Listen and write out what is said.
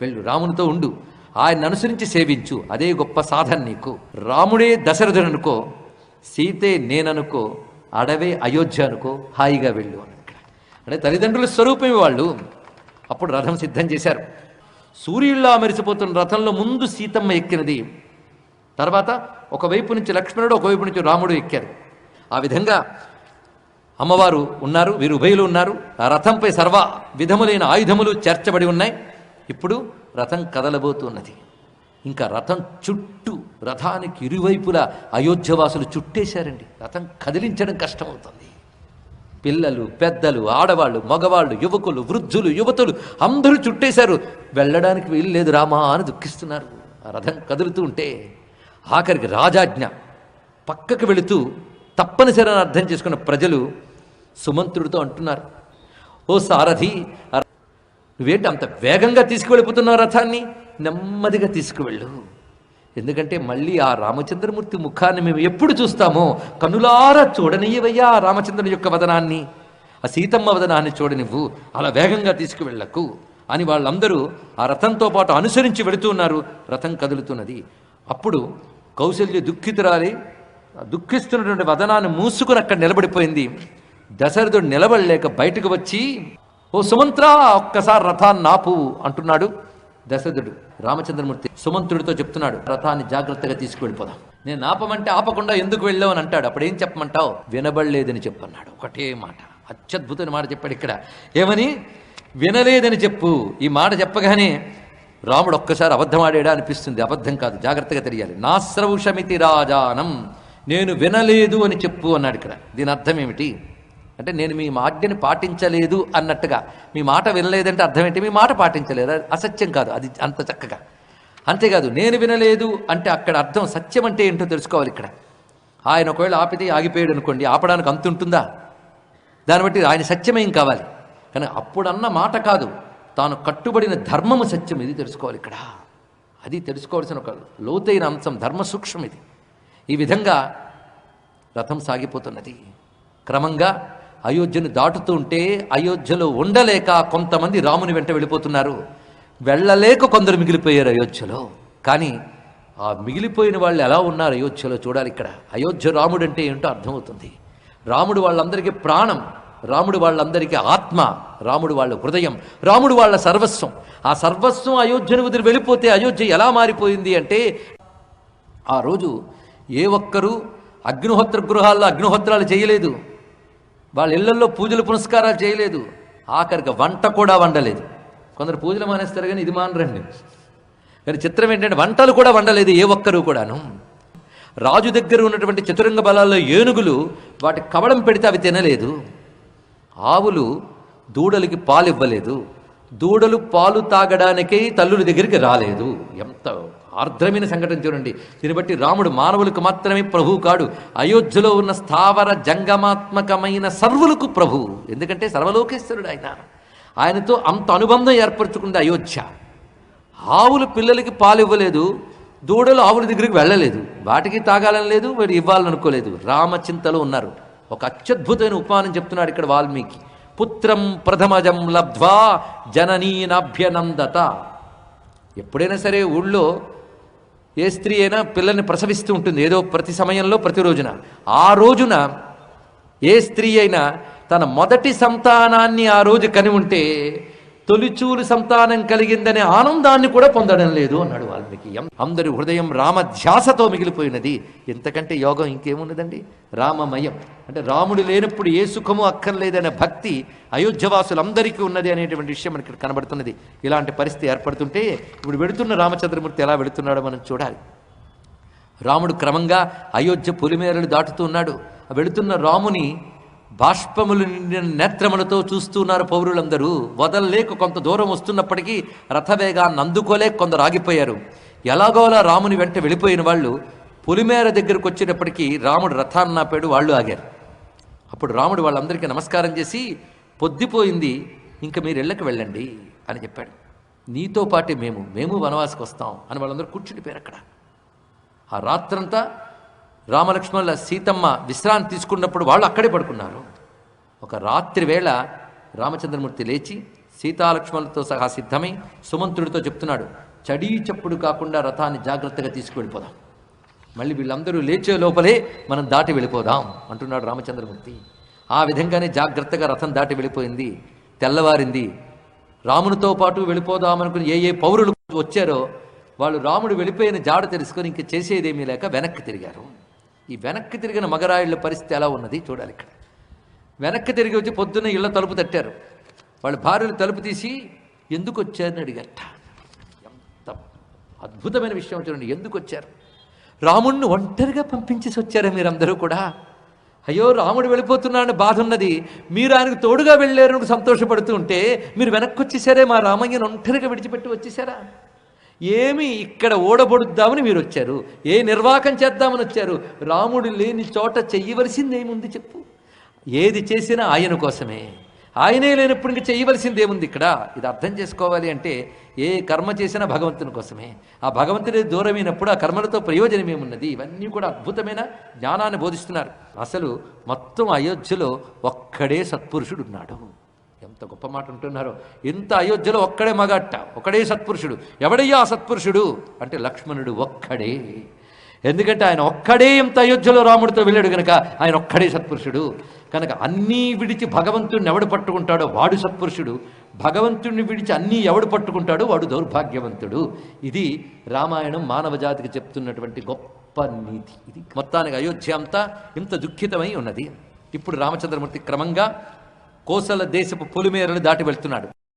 వెళ్ళు రామునితో ఉండు. ఆయన అనుసరించి సేవించు. అదే గొప్ప సాధన నీకు. రాముడే దశరథుడు అనుకో సీతే నేననుకో అడవే అయోధ్య అనుకో హాయిగా వెళ్ళు అని అంటే తల్లిదండ్రుల స్వరూపమే వాళ్ళు. అప్పుడు రథం సిద్ధం చేశారు. సూర్యుల్లా మెరిసిపోతున్న రథంలో ముందు సీతమ్మ ఎక్కినది. తర్వాత ఒకవైపు నుంచి లక్ష్మణుడు ఒకవైపు నుంచి రాముడు ఎక్కారు. ఆ విధంగా అమ్మవారు ఉన్నారు వీరు ఉభయులు ఉన్నారు. ఆ రథంపై సర్వ విధములైన ఆయుధములు చేర్చబడి ఉన్నాయి. ఇప్పుడు రథం కదలబోతున్నది. ఇంకా రథం చుట్టూ రథానికి ఇరువైపులా అయోధ్యవాసులు చుట్టేశారండి. రథం కదిలించడం కష్టమవుతుంది. పిల్లలు పెద్దలు ఆడవాళ్ళు మగవాళ్ళు యువకులు వృద్ధులు యువతులు అందరూ చుట్టేశారు. వెళ్ళడానికి వీలు లేదు రామా అని దుఃఖిస్తున్నారు. ఆ రథం కదులుతూ ఉంటే ఆఖరికి రాజాజ్ఞ. పక్కకు వెళుతూ తప్పనిసరి అని అర్థం చేసుకున్న ప్రజలు సుమంత్రుడితో అంటున్నారు. ఓ సారథి నువ్వేంటి అంత వేగంగా తీసుకువెళ్ళిపోతున్నావు రథాన్ని నెమ్మదిగా తీసుకువెళ్ళు. ఎందుకంటే మళ్ళీ ఆ రామచంద్రమూర్తి ముఖాన్ని మేము ఎప్పుడు చూస్తామో కనులారా చూడనియ్యవయ్యా ఆ రామచంద్రుని యొక్క వదనాన్ని. ఆ సీతమ్మ వదనాన్ని చూడనివ్వు అలా వేగంగా తీసుకువెళ్ళకు అని వాళ్ళందరూ ఆ రథంతో పాటు అనుసరించి వెళుతున్నారు రథం కదులుతున్నది. అప్పుడు కౌశల్య దుఃఖితురాలి దుఃఖిస్తున్నటువంటి వదనాన్ని మూసుకుని అక్కడ నిలబడిపోయింది. దశరథుడు నిలబడలేక బయటకు వచ్చి ఓ సుమంత్ర ఒక్కసారి రథాన్ని నాపు అంటున్నాడు దశరథుడు రామచంద్రమూర్తి. సుమంత్రుడితో చెప్తున్నాడు రథాన్ని జాగ్రత్తగా తీసుకువెళ్ళిపోదాం. నేను ఆపమంటే ఆపకుండా ఎందుకు వెళ్ళావు అని అంటాడు. అప్పుడు ఏం చెప్పమంటావు? వినబడలేదని చెప్పన్నాడు. ఒకటే మాట. అత్యద్భుతమైన మాట చెప్పాడు ఇక్కడ. ఏమని? వినలేదని చెప్పు. ఈ మాట చెప్పగానే రాముడు ఒక్కసారి అబద్ధం అనిపిస్తుంది. అబద్ధం కాదు జాగ్రత్తగా తెలియాలి. నాశ్రవుషమితి రాజానం. నేను వినలేదు అని చెప్పు అన్నాడు ఇక్కడ. దీని అర్థం ఏమిటి? అంటే నేను మీ ఆజ్ఞని పాటించలేదు అన్నట్టుగా. మీ మాట వినలేదంటే అర్థం ఏంటి? మీ మాట పాటించలేదు. అది అసత్యం కాదు. అది అంత చక్కగా. అంతేకాదు నేను వినలేదు అంటే అక్కడ అర్థం సత్యం అంటే ఏంటో తెలుసుకోవాలి ఇక్కడ. ఆయన ఒకవేళ ఆపితే ఆగిపోయాడు అనుకోండి ఆపడానికి అంత ఉంటుందా? దాన్ని బట్టి ఆయన సత్యమేం కావాలి? కానీ అప్పుడన్న మాట కాదు. తాను కట్టుబడిన ధర్మము సత్యం ఇది తెలుసుకోవాలి ఇక్కడ. అది తెలుసుకోవాల్సిన ఒక లోతైన అంశం ధర్మ సూక్ష్మం ఇది. ఈ విధంగా రథం సాగిపోతున్నది. క్రమంగా అయోధ్యను దాటుతూ ఉంటే అయోధ్యలో ఉండలేక కొంతమంది రాముని వెంట వెళ్ళిపోతున్నారు. వెళ్ళలేక కొందరు మిగిలిపోయారు అయోధ్యలో. కానీ ఆ మిగిలిపోయిన వాళ్ళు ఎలా ఉన్నారు అయోధ్యలో చూడాలి ఇక్కడ. అయోధ్య రాముడు అంటే ఏంటో అర్థమవుతుంది. రాముడు వాళ్ళందరికీ ప్రాణం రాముడు వాళ్ళందరికీ ఆత్మ రాముడు వాళ్ళ హృదయం రాముడు వాళ్ళ సర్వస్వం. ఆ సర్వస్వం అయోధ్యను వదిలి వెళ్ళిపోతే అయోధ్య ఎలా మారిపోయింది అంటే ఆ రోజు ఏ ఒక్కరూ అగ్నిహోత్ర గృహాల్లో అగ్నిహోత్రాలు చేయలేదు. వాళ్ళ ఇళ్ళలో పూజలు పునస్కారాలు చేయలేదు. ఆఖరికి వంట కూడా వండలేదు. కొందరు పూజలు మానేస్తారు కానీ ఇది మానరండి. కానీ చిత్రం ఏంటంటే వంటలు కూడా వండలేదు ఏ ఒక్కరూ కూడాను. రాజు దగ్గర ఉన్నటువంటి చతురంగ బలాల్లో ఏనుగులు వాటి కవడం పెడితే అవి తినలేదు. ఆవులు దూడలకి పాలు ఇవ్వలేదు దూడలు పాలు తాగడానికే తల్లుల దగ్గరికి రాలేదు. ఎంత ఆర్ద్రమైన సంఘటన చూడండి. దీన్ని బట్టి రాముడు మానవులకు మాత్రమే ప్రభువు కాడు. అయోధ్యలో ఉన్న స్థావర జంగమాత్మకమైన సర్వులకు ప్రభువు. ఎందుకంటే సర్వలోకేశ్వరుడు ఆయన. ఆయనతో అంత అనుబంధం ఏర్పరచుకుంది అయోధ్య. ఆవులు పిల్లలకి పాలు ఇవ్వలేదు. దూడలు ఆవుల దగ్గరికి వెళ్ళలేదు. వాటికి తాగాలని లేదు వాడు ఇవ్వాలనుకోలేదు రామచింతలో ఉన్నారు. ఒక అత్యద్భుతమైన ఉపమానం చెప్తున్నాడు ఇక్కడ వాల్మీకి. పుత్రం ప్రథమజం లబ్ధ్వా జననీనాభ్యనందత. ఎప్పుడైనా సరే ఊళ్ళో ఏ స్త్రీ అయినా పిల్లల్ని ప్రసవిస్తూ ఉంటుంది ఏదో ప్రతి సమయంలో ప్రతి రోజున. ఆ రోజున ఏ స్త్రీ అయినా తన మొదటి సంతానాన్ని ఆ రోజు కని ఉంటే తొలిచూలు సంతానం కలిగిందనే ఆనందాన్ని కూడా పొందడం లేదు అన్నాడు వాల్మీకి. ఎం- అందరి హృదయం రామధ్యాసతో మిగిలిపోయినది. ఎంతకంటే యోగం ఇంకేమున్నదండి? రామమయం. అంటే రాముడు లేనప్పుడు ఏ సుఖము అక్కర్లేదనే భక్తి అయోధ్యవాసులందరికీ ఉన్నది అనేటువంటి విషయం మనకి ఇక్కడ కనబడుతున్నది. ఇలాంటి పరిస్థితి ఏర్పడుతుంటే ఇప్పుడు వెళుతున్న రామచంద్రమూర్తి ఎలా వెళుతున్నాడో మనం చూడాలి. రాముడు క్రమంగా అయోధ్య పొలిమేరలు దాటుతూ ఉన్నాడు. వెళుతున్న రాముని బాష్పములు నిండిన నేత్రములతో చూస్తున్నారు పౌరులందరూ. వదలలేక కొంత దూరం వస్తున్నప్పటికీ రథవేగాన్ని అందుకోలేక కొందరు ఆగిపోయారు. ఎలాగోలా రాముని వెంట వెళ్ళిపోయిన వాళ్ళు పొలిమేర దగ్గరకు వచ్చేటప్పటికీ రాముడు రథాన్ని నాపాడు వాళ్ళు ఆగారు. అప్పుడు రాముడు వాళ్ళందరికీ నమస్కారం చేసి పొద్దుపోయింది ఇంక మీరు ఇళ్ళకి వెళ్ళండి అని చెప్పాడు. నీతో పాటే మేము మేము వనవాసకు వస్తాం అని వాళ్ళందరూ కూర్చుండిపోయారు అక్కడ. ఆ రాత్రంతా రామలక్ష్మణుల సీతమ్మ విశ్రాంతి తీసుకున్నప్పుడు వాళ్ళు అక్కడే పడుకున్నారు. ఒక రాత్రి వేళ రామచంద్రమూర్తి లేచి సీతాలక్ష్మణులతో సహా సిద్ధమై సుమంత్రుడితో చెప్తున్నాడు చడీ చప్పుడు కాకుండా రథాన్ని జాగ్రత్తగా తీసుకువెళ్ళిపోదాం. మళ్ళీ వీళ్ళందరూ లేచే లోపలే మనం దాటి వెళ్ళిపోదాం అంటున్నాడు రామచంద్రమూర్తి. ఆ విధంగానే జాగ్రత్తగా రథం దాటి వెళ్ళిపోయింది తెల్లవారింది. రామునితో పాటు వెళ్ళిపోదామనుకుని ఏ ఏ పౌరులు వచ్చారో వాళ్ళు రాముడు వెళ్ళిపోయిన జాడ తెలుసుకొని ఇంక చేసేదేమీ లేక వెనక్కి తిరిగారు. ఈ వెనక్కి తిరిగిన మగరాయుళ్ళ పరిస్థితి ఎలా ఉన్నది చూడాలి ఇక్కడ. వెనక్కి తిరిగి వచ్చి పొద్దున్న ఇళ్ళ తలుపు తట్టారు. వాళ్ళ భార్యలు తలుపు తీసి ఎందుకు వచ్చారని అడిగట ఎంత అద్భుతమైన విషయం చూడండి. ఎందుకు వచ్చారు? రాముణ్ణి ఒంటరిగా పంపించేసి వచ్చారా మీరందరూ కూడా. అయ్యో రాముడు వెళ్ళిపోతున్నాడని బాధ ఉన్నది. మీరు ఆయనకు తోడుగా వెళ్ళారని సంతోషపడుతూ ఉంటే మీరు వెనక్కి వచ్చేసారే? మా రామయ్యను ఒంటరిగా విడిచిపెట్టి వచ్చేసారా? ఏమి ఇక్కడ ఓడబొడుద్దామని మీరు వచ్చారు. ఏ నిర్వాకం చేద్దామని వచ్చారు. రాముడు లేని చోట చెయ్యవలసింది ఏముంది చెప్పు. ఏది చేసినా ఆయన కోసమే. ఆయనే లేనప్పుడు ఇంక చేయవలసింది ఏముంది ఇక్కడ? ఇది అర్థం చేసుకోవాలి అంటే ఏ కర్మ చేసినా భగవంతుని కోసమే. ఆ భగవంతుని దూరమైనప్పుడు ఆ కర్మలతో ప్రయోజనం ఏమున్నది? ఇవన్నీ కూడా అద్భుతమైన జ్ఞానాన్ని బోధిస్తున్నారు. అసలు మొత్తం అయోధ్యలో ఒక్కడే సత్పురుషుడు ఉన్నాడు ఎంత గొప్ప మాట ఉంటున్నారో ఇంత అయోధ్యలో ఒక్కడే మగట్ట ఒక్కడే సత్పురుషుడు. ఎవడయ్యా సత్పురుషుడు? అంటే లక్ష్మణుడు ఒక్కడే. ఎందుకంటే ఆయన ఒక్కడే ఇంత అయోధ్యలో రాముడితో వెళ్ళాడు కనుక ఆయన ఒక్కడే సత్పురుషుడు. కనుక అన్నీ విడిచి భగవంతుడిని ఎవడు పట్టుకుంటాడో వాడు సత్పురుషుడు. భగవంతుడిని విడిచి అన్నీ ఎవడు పట్టుకుంటాడో వాడు దౌర్భాగ్యవంతుడు. ఇది రామాయణం మానవ జాతికి చెప్తున్నటువంటి గొప్ప నీతి. ఇది మొత్తానికి అయోధ్య అంతా ఇంత దుఃఖితమై ఉన్నది. ఇప్పుడు రామచంద్రమూర్తి క్రమంగా కోసల దేశపు పొలిమేరను దాటి వెళ్తున్నాడు.